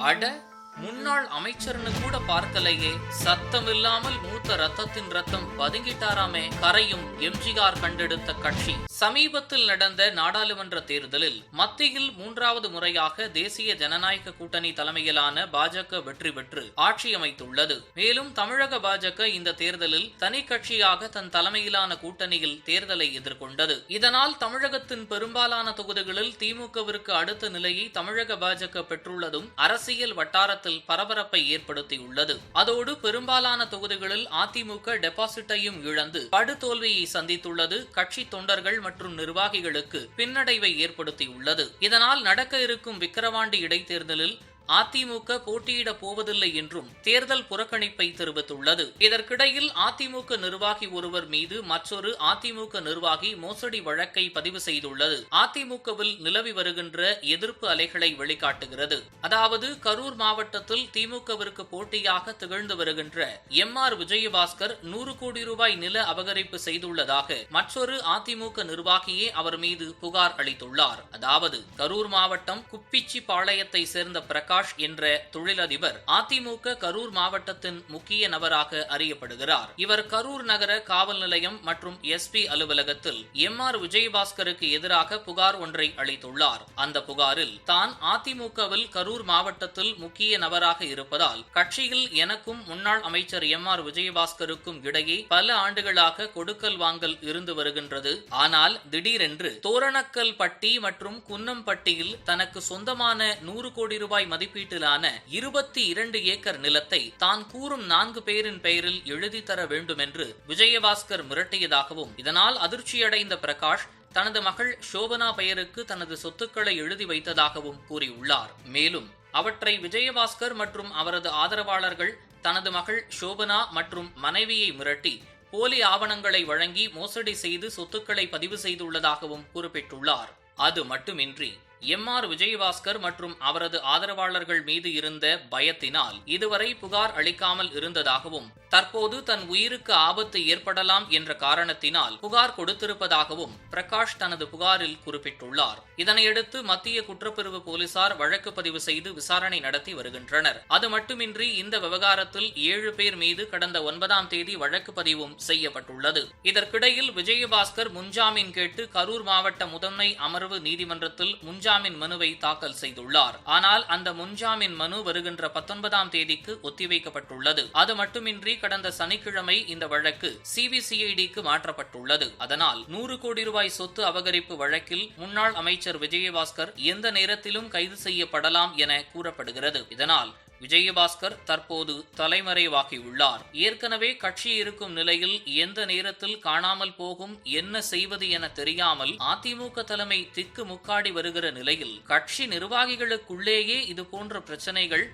Order முன்னாள் அமைச்சர்னு கூட பார்க்கலையே. சத்தமில்லாமல் மூத்த ரத்தத்தின் ரத்தம் பதுங்கிட்டாராமே கரையும் எம்ஜிஆர் கண்டெடுத்த கட்சி. சமீபத்தில் நடந்த நாடாளுமன்ற தேர்தலில் மத்தியில் மூன்றாவது முறையாக தேசிய ஜனநாயக கூட்டணி தலைமையிலான பாஜக வெற்றி பெற்று ஆட்சி அமைத்துள்ளது. மேலும் தமிழக பாஜக இந்த தேர்தலில் தனி கட்சியாக தன் தலைமையிலான கூட்டணியில் தேர்தலை எதிர்கொண்டது. இதனால் தமிழகத்தின் பெரும்பாலான தொகுதிகளில் திமுகவிற்கு அடுத்த நிலையை தமிழக பாஜக பெற்றுள்ளதும் அரசியல் வட்டாரத்தில் பரபரப்பை ஏற்படுத்தியுள்ளது. அதோடு பெரும்பாலான தொகுதிகளில் அதிமுக டெபாசிட்டையும் இழந்து படுதோல்வியை சந்தித்துள்ளது கட்சி தொண்டர்கள் மற்றும் நிர்வாகிகளுக்கு பின்னடைவை ஏற்படுத்தியுள்ளது. இதனால் நடக்க இருக்கும் விக்கிரவாண்டி இடைத்தேர்தலில் அதிமுக போட்டியிட போவதில்லை என்றும் தேர்தல் புறக்கணிப்பை தெரிவித்துள்ளது. இதற்கிடையில் அதிமுக நிர்வாகி ஒருவர் மீது மற்றொரு அதிமுக நிர்வாகி மோசடி வழக்கை பதிவு செய்துள்ளது. அதிமுகவில் நிலவி வருகின்ற எதிர்ப்பு அலைகளை வெளிக்காட்டுகிறது. அதாவது கரூர் மாவட்டத்தில் திமுகவிற்கு போட்டியாக திகழ்ந்து வருகின்ற எம் ஆர் விஜயபாஸ்கர் நூறு கோடி ரூபாய் நில அபகரிப்பு செய்துள்ளதாக மற்றொரு அதிமுக நிர்வாகியே அவர் மீது புகார் அளித்துள்ளார். அதாவது கரூர் மாவட்டம் குப்பிச்சி பாளையத்தை சேர்ந்த பிரகாஷ் பிரகாஷ் என்ற தொழிலதிபர் அதிமுக கரூர் மாவட்டத்தின் முக்கிய நபராக அறியப்படுகிறார். இவர் கரூர் நகர காவல் நிலையம் மற்றும் எஸ்பி அலுவலகத்தில் எம் ஆர் விஜயபாஸ்கருக்கு எதிராக புகார் ஒன்றை அளித்துள்ளார். அந்த புகாரில் தான் அதிமுகவில் கரூர் மாவட்டத்தில் முக்கிய நபராக இருப்பதால் கட்சியில் எனக்கும் முன்னாள் அமைச்சர் எம் ஆர் விஜயபாஸ்கருக்கும் இடையே பல ஆண்டுகளாக கொடுக்கல் வாங்கல் இருந்து வருகின்றது. ஆனால் திடீரென்று தோரணக்கல் பட்டி மற்றும் குன்னம்பட்டியில் தனக்கு சொந்தமான நூறு கோடி ரூபாய் மதிப்பு மதிப்பீட்டிலான இருபத்தி இரண்டு ஏக்கர் நிலத்தை தான் கூறும் நான்கு பேரின் பெயரில் எழுதி தர வேண்டும் என்று விஜயபாஸ்கர் மிரட்டியதாகவும் இதனால் அதிர்ச்சியடைந்த பிரகாஷ் தனது மகள் சோபனா பெயருக்கு தனது சொத்துக்களை எழுதி வைத்ததாகவும் கூறியுள்ளார். மேலும் அவற்றை விஜயபாஸ்கர் மற்றும் அவரது ஆதரவாளர்கள் தனது மகள் சோபனா மற்றும் மனைவியை மிரட்டி போலி ஆவணங்களை வழங்கி மோசடி செய்து சொத்துக்களை பதிவு செய்துள்ளதாகவும் குறிப்பிட்டுள்ளார். அது மட்டுமின்றி எம் ஆர் விஜயபாஸ்கர் மற்றும் அவரது ஆதரவாளர்கள் மீது இருந்த பயத்தினால் இதுவரை புகார் அளிக்காமல் இருந்ததாகவும் தற்போது தன் உயிருக்கு ஆபத்து ஏற்படலாம் என்ற காரணத்தினால் புகார் கொடுத்திருப்பதாகவும் பிரகாஷ் தனது புகாரில் குறிப்பிட்டுள்ளார். இதனையடுத்து மத்திய குற்றப்பிரிவு போலீசார் வழக்கு பதிவு செய்து விசாரணை நடத்தி வருகின்றனர். அது மட்டுமின்றி இந்த விவகாரத்தில் ஏழு பேர் மீது கடந்த ஒன்பதாம் தேதி வழக்கு பதிவும் செய்யப்பட்டுள்ளது. இதற்கிடையில் விஜயபாஸ்கர் முன்ஜாமீன் கேட்டு கரூர் மாவட்ட முதன்மை அமர்வு நீதிமன்றத்தில் முன்ஜாமீன் மனுவை தாக்கல் செய்துள்ளார். ஆனால் அந்த முன்ஜாமீன் மனு வருகின்ற பத்தொன்பதாம் தேதிக்கு ஒத்திவைக்கப்பட்டுள்ளது. அது மட்டுமின்றி கடந்த சனிக்கிழமை இந்த வழக்கு சிபிசிஐடிக்கு மாற்றப்பட்டுள்ளது. அதனால் நூறு கோடி ரூபாய் சொத்து அபகரிப்பு வழக்கில் முன்னாள் அமைச்சர் விஜயபாஸ்கர் எந்த நேரத்திலும் கைது செய்யப்படலாம் என கூறப்படுகிறது. இதனால் விஜயபாஸ்கர் தற்போது தலைமறைவாகியுள்ளார். ஏற்கனவே கட்சி இருக்கும் நிலையில் எந்த நேரத்தில் காணாமல் போகும் என்ன செய்வது என தெரியாமல் அதிமுக தலைமை திக்கு முக்காடி வருகிற நிலையில் கட்சி நிர்வாகிகளுக்குள்ளேயே இது போன்ற பிரச்சனைகள்.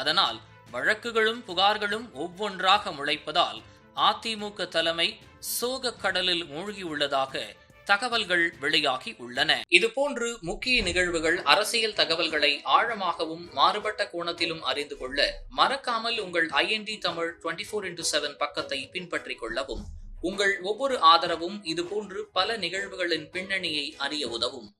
அதனால் வழக்குகளும் புகார்களும் ஒவ்வொன்றாக முளைப்பதால் அதிமுக தலைமை சோக கடலில் மூழ்கியுள்ளதாக தகவல்கள் வெளியாகி உள்ளன. இதுபோன்று முக்கிய நிகழ்வுகள் அரசியல் தகவல்களை ஆழமாகவும் மாறுபட்ட கோணத்திலும் அறிந்து கொள்ள மறக்காமல் உங்கள் INT Tamil twenty four into seven பக்கத்தை பின்பற்றிக் கொள்ளவும். உங்கள் ஒவ்வொரு ஆதரவும் இதுபோன்று பல நிகழ்வுகளின் பின்னணியை அறிய உதவும்.